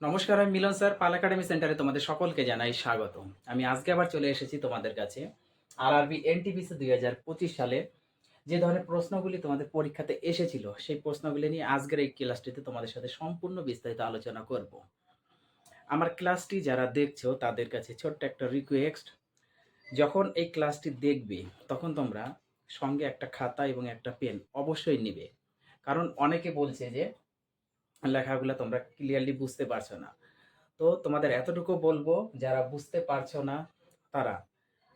নমস্কার, আমি মিলন স্যার, পাল একাডেমি সেন্টারে তোমাদের সকলকে জানাই স্বাগত। আমি আজকে আবার চলে এসেছি তোমাদের কাছে আর আরবি এনটিপিসি দুই হাজার পঁচিশ সালে যে ধরনের প্রশ্নগুলি তোমাদের পরীক্ষাতে এসেছিল, সেই প্রশ্নগুলি নিয়ে আজকের এই ক্লাসটিতে তোমাদের সাথে সম্পূর্ণ বিস্তারিত আলোচনা করব। আমার ক্লাসটি যারা দেখছ, তাদের কাছে ছোট্ট একটা রিকোয়েস্ট যখন এই ক্লাসটি দেখবে, তখন তোমরা সঙ্গে একটা খাতা এবং একটা পেন অবশ্যই নিবে। কারণ অনেকে বলছে যে লেখাগুলো তোমরা ক্লিয়ারলি বুঝতে পারছ না। তো তোমাদের এতটুকু বলব, যারা বুঝতে পারছ না, তারা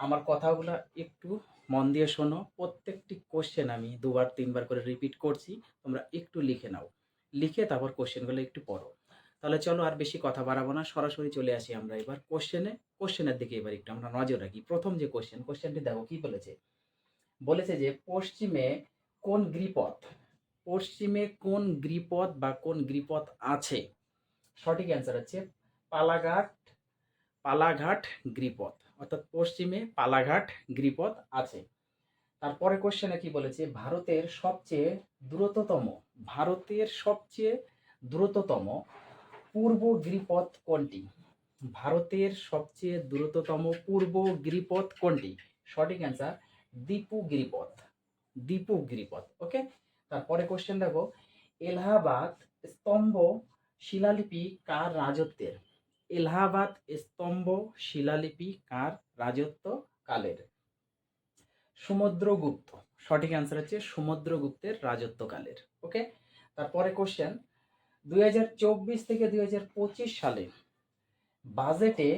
আমার কথাগুলো একটু মন দিয়ে শোনো। প্রত্যেকটি কোশ্চেন আমি দুবার, তিনবার করে রিপিট করছি, তোমরা একটু লিখে নাও। লিখে তারপর কোশ্চেনগুলো একটু পড়ো। তাহলে চলো আর বেশি কথা বাড়াবো না, সরাসরি চলে আসি আমরা এবার কোশ্চেনে কোশ্চেনের দিকে এবার একটু আমরা নজর রাখি। প্রথম যে কোশ্চেন কোশ্চেনটি দেখো কি বলেছে? বলেছে যে, পশ্চিমে কোন গ্রিপথ পশ্চিমে কোন গ্রিপথ বা কোন গ্রিপথ আছে? সঠিক অ্যান্সার হচ্ছে পালাঘাট পালাঘাট গ্রিপথ অর্থাৎ পশ্চিমে পালাঘাট গ্রিপথ আছে। তারপরে কোশ্চেনে কি বলেছে? ভারতের সবচেয়ে দ্রুততম, ভারতের সবচেয়ে দ্রুততম পূর্ব গিরিপথ কোনটি? ভারতের সবচেয়ে দ্রুততম পূর্ব গিরিপথ কোনটি? সঠিক অ্যান্সার দীপু গিরিপথ দীপু গিরিপথ ওকে তারপরে কোশ্চেন দেখো, এলাহাবাদ স্তম্ভ শিলালিপি কার রাজত্বের? এলাহাবাদ স্তম্ভ শিলালিপি কার রাজত্ব কালের? সমুদ্রগুপ্ত সঠিক অ্যান্সার হচ্ছে সমুদ্রগুপ্তের রাজত্বকালের ওকে তারপরে কোশ্চেন দুই হাজার চব্বিশ থেকে দুই হাজার পঁচিশ সালে বাজেটে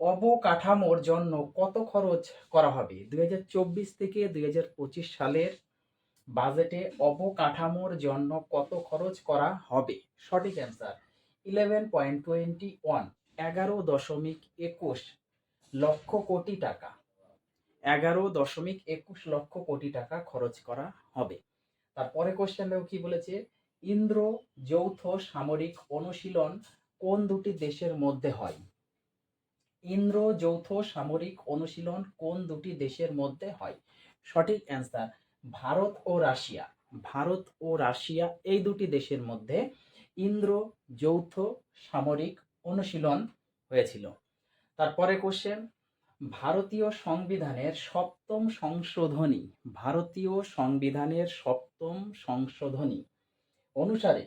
অবকাঠামোর জন্য কত খরচ করা হবে? দুই হাজার চব্বিশ থেকে দুই হাজার পঁচিশ সালের বাজেটে অবকাঠামোর জন্য কত খরচ করা হবে? সঠিক answer eleven point twenty one এগারো দশমিক একুশ লক্ষ কোটি টাকা। এগারো দশমিক একুশ লক্ষ কোটি টাকা খরচ করা হবে। তারপরে কোশ্চেনটাও কি বলেছে? ইন্দ্র যৌথ সামরিক অনুশীলন কোন দুটি দেশের মধ্যে হয়? ইন্দ্র যৌথ সামরিক অনুশীলন কোন দুটি দেশের মধ্যে হয়? সঠিক অ্যান্সার ভারত ও রাশিয়া। ভারত ও রাশিয়া এই দুটি দেশের মধ্যে ইন্দ্র যৌথ সামরিক অনুশীলন হয়েছিল। তারপরে কোশ্চেন ভারতীয় সংবিধানের সপ্তম সংশোধনী। ভারতীয় সংবিধানের সপ্তম সংশোধনী অনুসারে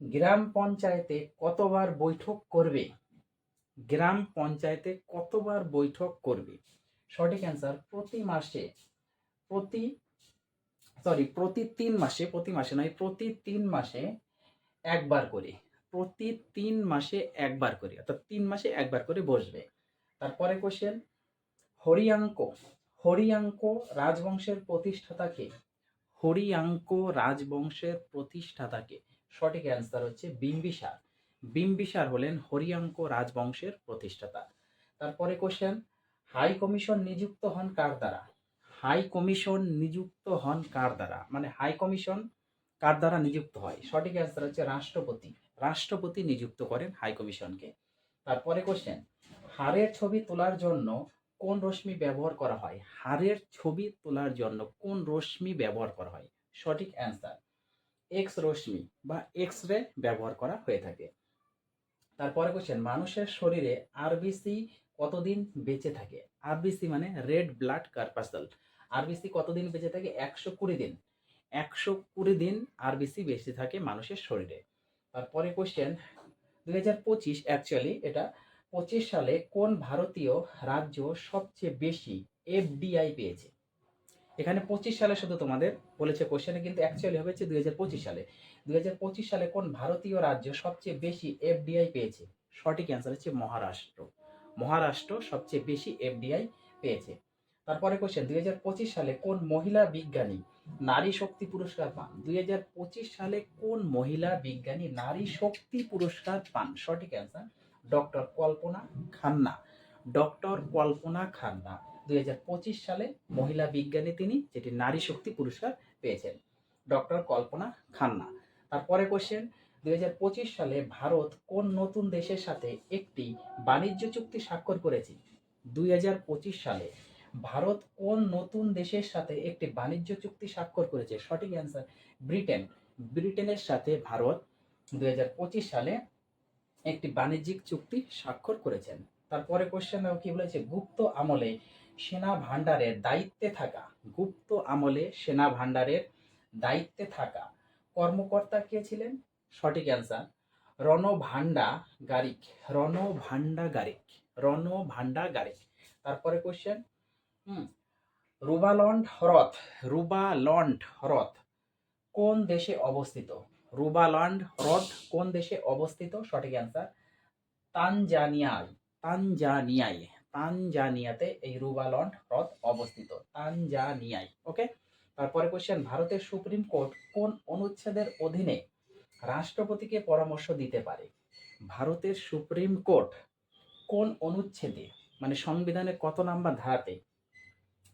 গ্রাম পঞ্চায়েতে কতবার বৈঠক করবে? গ্রাম পঞ্চায়েতে কতবার বৈঠক করবে? সঠিক অ্যান্সার প্রতি মাসে, প্রতি সরি প্রতি তিন মাসে, প্রতি মাসে নয়, প্রতি তিন মাসে একবার করে। প্রতি তিন মাসে একবার করে, অর্থাৎ তিন মাসে একবার করে বসবে। তারপরে কোশ্চেন হরিয়াঙ্ক হরিয়াঙ্ক রাজবংশের প্রতিষ্ঠাতাকে হরিয়াঙ্ক রাজবংশের প্রতিষ্ঠাতাকে সঠিক অ্যান্সার হচ্ছে বিম্বিসার। বিম্বিসার হলেন হরিয়াঙ্ক রাজবংশের প্রতিষ্ঠাতা। তারপরে কোশ্চেন হাই কমিশন নিযুক্ত হন কার দ্বারা? হাই কমিশন নিযুক্ত হন কার দ্বারা? মানে হাই কমিশন কার দ্বারা নিযুক্ত হয়? সঠিক অ্যান্সার হচ্ছে রাষ্ট্রপতি। রাষ্ট্রপতি নিযুক্ত করেন হাই কমিশনকে। তারপরে কোশ্চেন হারের ছবি তোলার জন্য কোন রশ্মি ব্যবহার করা হয়? হারের ছবি তোলার জন্য কোন রশ্মি ব্যবহার করা হয়? সঠিক অ্যান্সার এক্স রশ্মি বা এক্স রে ব্যবহার করা হয়ে থাকে। তারপরে কোশ্চেন মানুষের শরীরে আরবিসি কতদিন বেঁচে থাকে? আরবিসি মানে রেড ব্লাড কার্পাসেল আরবিসি কতদিন বেঁচে থাকে? একশো কুড়ি দিন। একশো কুড়ি দিন আরবিসি বেঁচে থাকে মানুষের শরীরে। তারপরে কোশ্চেন দুই হাজার পঁচিশ অ্যাকচুয়ালি এটা পঁচিশ সালে কোন ভারতীয় রাজ্য সবচেয়ে বেশি এফডিআই পেয়েছে? এখানে পঁচিশ সালে শুধু তোমাদের বলেছে কোশ্চেনে কিন্তু অ্যাকচুয়ালি হয়েছে দুই হাজার পঁচিশ সালে। দুই হাজার পঁচিশ সালে কোন ভারতীয় রাজ্য সবচেয়ে বেশি এফডিআই পেয়েছে? সঠিক অ্যান্সার হচ্ছে মহারাষ্ট্র। মহারাষ্ট্র সবচেয়ে বেশি এফডিআই পেয়েছে। তারপরে কোশ্চেন দুই হাজার পঁচিশ সালে কোন মহিলা বিজ্ঞানী নারী শক্তি পুরস্কার পান? দুই হাজার পঁচিশ সালে কোন মহিলা বিজ্ঞানী নারী শক্তি পুরস্কার পান? সঠিক answer doctor Kalpana Khanna. Doctor Kalpana Khanna, দুই হাজার পঁচিশ সালে মহিলা বিজ্ঞানী তিনি, যেটি নারী শক্তি পুরস্কার পেয়েছেন। ডক্টর কল্পনা খান্না। তারপরে কোশ্চেন দুই হাজার পঁচিশ সালে ভারত কোন নতুন দেশের সাথে একটি বাণিজ্য চুক্তি স্বাক্ষর করেছি। দুই হাজার পঁচিশ সালে ভারত কোন নতুন দেশের সাথে একটি বাণিজ্য চুক্তি স্বাক্ষর করেছে? সঠিক অ্যান্সার ব্রিটেন। ব্রিটেনের সাথে ভারত দুই হাজার পঁচিশ সালে একটি বাণিজ্যিক চুক্তি স্বাক্ষর করেছেন। তারপরে কোশ্চেন কি বলেছে? গুপ্ত আমলে সেনা ভাণ্ডারের দায়িত্বে থাকা। গুপ্ত আমলে সেনা ভাণ্ডারের দায়িত্বে থাকা কর্মকর্তা কে ছিলেন? সঠিক অ্যান্সার রণভাণ্ডা গারিক রণভাণ্ডা গারিক রণভাণ্ডা গারিক। তারপরে কোশ্চেন হুম, রুবালন্ড হ্রদ রুবালন্ড হ্রদ কোন দেশে অবস্থিত? রুবালন্ড হ্রদ কোন দেশে অবস্থিত? সঠিক অ্যান্সার তানজানিয়ায় তানজানিয়ায়, তানজানিয়াতে এই রুবালন্ড হ্রদ অবস্থিত, তানজানিয়ায়। ওকে তারপরে কোশ্চেন ভারতের সুপ্রিম কোর্ট কোন অনুচ্ছেদের অধীনে রাষ্ট্রপতিকে পরামর্শ দিতে পারে। ভারতের সুপ্রিম কোর্ট কোন অনুচ্ছেদে মানে সংবিধানের কত নাম্বার ধারাতে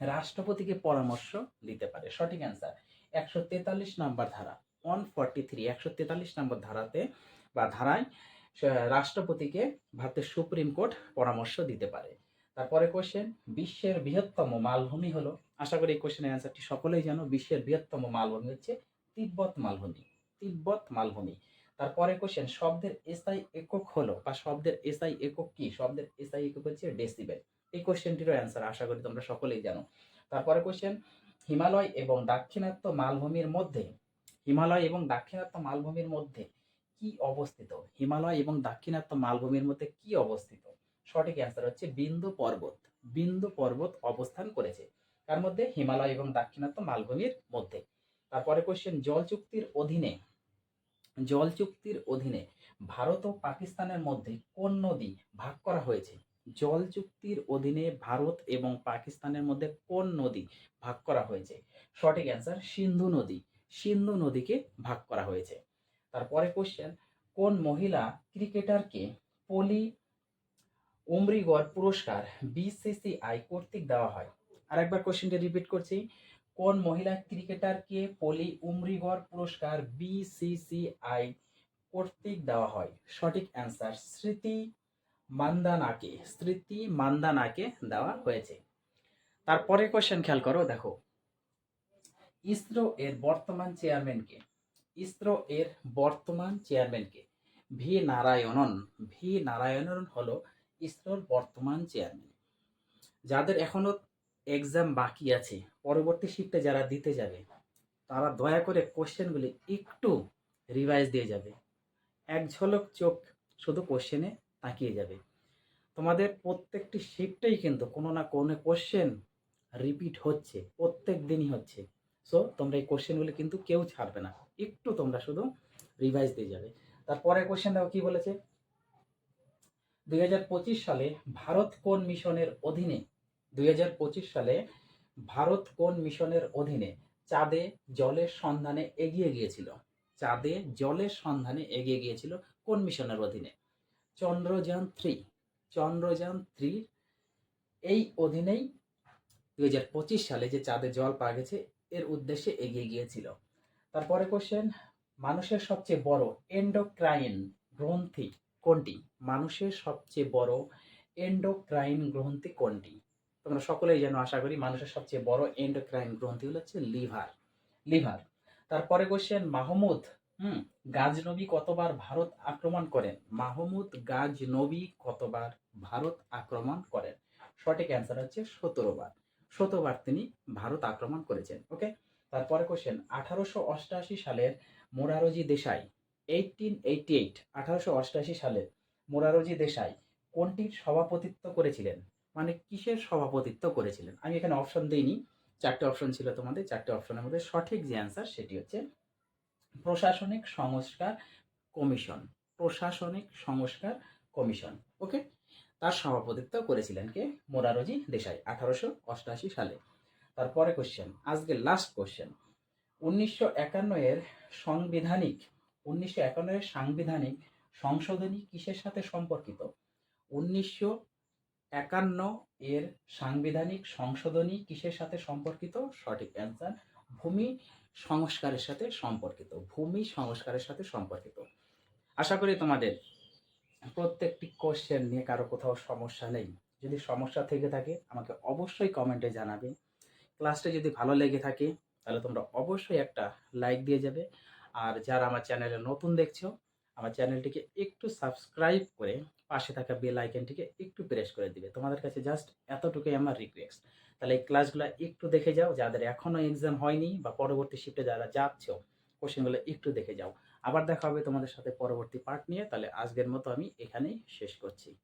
রাষ্ট্রপতিকে পরামর্শ দিতে পারে? সঠিক অ্যান্সার একশো তেতাল্লিশ নাম্বার ধারা ওয়ান ফর্টি থ্রি একশো তেতাল্লিশ নম্বর ধারাতে বা ধারায় রাষ্ট্রপতিকে ভারতের সুপ্রিম কোর্ট পরামর্শ দিতে পারে। তারপরে কোশ্চেন বিশ্বের বৃহত্তম মালভূমি হলো, আশা করি এই কোশ্চেনের অ্যান্সারটি সকলেই জানো, বিশ্বের বৃহত্তম মালভূমি হচ্ছে তিব্বত মালভূমি। তিব্বত মালভূমি। তারপরে কোশ্চেন শব্দের এসআই একক হলো বা শব্দের এসআই একক কি? শব্দের এসআই একক হচ্ছে ডেসিবেল এই কোশ্চেনটিরও অ্যান্সার আশা করি তোমরা সকলেই জানো। তারপরে কোশ্চেন হিমালয় এবং দাক্ষিণাত্য মালভূমির মধ্যে, হিমালয় এবং দাক্ষিণাত্য মালভূমির মধ্যে কি অবস্থিত? হিমালয় এবং দাক্ষিণাত্য মালভূমির মধ্যে কি অবস্থিত? সঠিক অ্যান্সার হচ্ছে বিন্দু পর্বত। বিন্দু পর্বত অবস্থান করেছে। তার মধ্যে হিমালয় এবং দাক্ষিণাত্য মালভূমির মধ্যে। তারপরে কোশ্চেন জল চুক্তির অধীনে, জল চুক্তির অধীনে ভারত ও পাকিস্তানের মধ্যে কোন নদী ভাগ করা হয়েছে? জল চুক্তির অধীনে ভারত এবং পাকিস্তানের মধ্যে কোন নদী ভাগ করা হয়েছে? সঠিক অ্যান্সার সিন্ধু নদী। সিন্ধু নদীকে ভাগ করা হয়েছে। তারপরে কোশ্চেন কোন মহিলা ক্রিকেটারকে পলি উমরিগড় পুরস্কার বিসিসিআই কর্তৃক দেওয়া হয়? আর একবার কোশ্চেনটা রিপিট করছি। কোন মহিলা ক্রিকেটারকে পলি উমরিগড় পুরস্কার বিসিসিআই কর্তৃক দেওয়া হয়? সঠিক অ্যান্সার স্মৃতি মান্দানাকে স্মৃতি মান্দানাকে দেওয়া হয়েছে। তারপরে কোশ্চেন খেয়াল করো, দেখো। ইসরো এর বর্তমান চেয়ারম্যানকে ইসরো এর বর্তমান চেয়ারম্যানকে ভি নারায়ণন। ভি নারায়ণন হলো ইসরোর বর্তমান চেয়ারম্যান যাদের এখনও এক্সাম বাকি আছে, পরবর্তী শিফটে যারা দিতে যাবে, তারা দয়া করে কোশ্চেনগুলি একটু রিভাইজ দিয়ে যাবে। এক ঝলক চোখ শুধু কোশ্চেনে তাকিয়ে যাবে। তোমাদের প্রত্যেকটি শিফটেই কিন্তু কোনো না কোনো কোশ্চেন রিপিট হচ্ছে, প্রত্যেক দিনই হচ্ছে। সো তোমরা এই কোশ্চেনগুলি কিন্তু কেউ ছাড়বে না, একটু তোমরা শুধু রিভাইজ দিয়ে যাবে। তারপরে কোশ্চেন দেখো কি বলেছে? দু হাজার পঁচিশ সালে ভারত কোন মিশনের অধীনে দুই হাজার পঁচিশ সালে ভারত কোন মিশনের অধীনে চাঁদে জলের সন্ধানে এগিয়ে গিয়েছিল? চাঁদে জলের সন্ধানে এগিয়ে গিয়েছিল কোন মিশনের অধীনে? চন্দ্রযান থ্রি। চন্দ্রযান থ্রি এই অধীনেই দুই হাজার পঁচিশ সালে যে চাঁদে জল পাওয়া গেছে, এর উদ্দেশ্যে এগিয়ে গিয়েছিল। তারপরে কোশ্চেন মানুষের সবচেয়ে বড় এন্ডোক্রাইন গ্রন্থি কোনটি? মানুষের সবচেয়ে বড় এন্ডোক্রাইন গ্রন্থি কোনটি? তোমরা সকলেই যেন আশা করি মানুষের সবচেয়ে বড় এন্ডোক্রাইন গ্রন্থি হলো হচ্ছে লিভার। লিভার। তারপরে কোশ্চেন মাহমুদ, হুম, গাজনবী কতবার ভারত আক্রমণ করেন? মাহমুদ গাজনবী কতবার ভারত আক্রমণ করেন? সঠিক অ্যান্সার হচ্ছে সতেরো বার। তিনি ভারত আক্রমণ করেছেন ওকে তারপরে কোশ্চেন আঠারোশো অষ্টআশি সালের Morarji Desai eighteen eighty eight আঠারোশো অষ্টআশি সালে মোরারজি দেশাই কোনটির সভাপতিত্ব করেছিলেন? মানে কিসের সভাপতিত্ব করেছিলেন? আমি এখানে অপশন দিইনি। চারটে অপশন ছিল তোমাদের, চারটে অপশনের মধ্যে সঠিক যে অ্যান্সার সেটি হচ্ছে প্রশাসনিক সংস্কার কমিশন। প্রশাসনিক সংস্কার কমিশন ওকে তার সভাপতিত্ব করেছিলেন কে? মোরারজি দেশাই, আঠারোশো অষ্টআশি সালে। তারপরে কোশ্চেন আজকে লাস্ট কোশ্চেন উনিশশো একান্ন এর সাংবিধানিক, উনিশশো একান্ন এর সাংবিধানিক সংশোধনী কিসের সাথে সম্পর্কিত? উনিশশো একান্ন এর সাংবিধানিক সংশোধনী কিসের সাথে সম্পর্কিত? সঠিক অ্যান্সার ভূমি সংস্কারের সাথে সম্পর্কিত, ভূমি সংস্কারের সাথে সম্পর্কিত। আশা করি তোমাদের প্রত্যেকটি কোশ্চেন নিয়ে কারও কোথাও সমস্যা নেই। যদি সমস্যা থেকে থাকে, আমাকে অবশ্যই কমেন্টে জানাবে। ক্লাসটা যদি ভালো লেগে থাকে, তাহলে তোমরা অবশ্যই একটা লাইক দিয়ে যাবে। আর যারা আমার চ্যানেলে নতুন দেখছ আমার চ্যানেলটিকে একটু সাবস্ক্রাইব করে পাশে থাকা বেল আইকনটিকে একটু প্রেস করে দিবে। তোমাদের কাছে জাস্ট এতটুকুই আমার রিকোয়েস্ট তাহলে এই ক্লাসগুলো একটু দেখে যাও। যাদের এখনও এক্সাম হয়নি বা পরবর্তী শিফটে যারা যাচ্ছ কোশ্চেনগুলো একটু দেখে যাও। আবার দেখা হবে তোমাদের সাথে পরবর্তী পার্ট নিয়ে। তাহলে আজকের মতো আমি এখানেই শেষ করছি।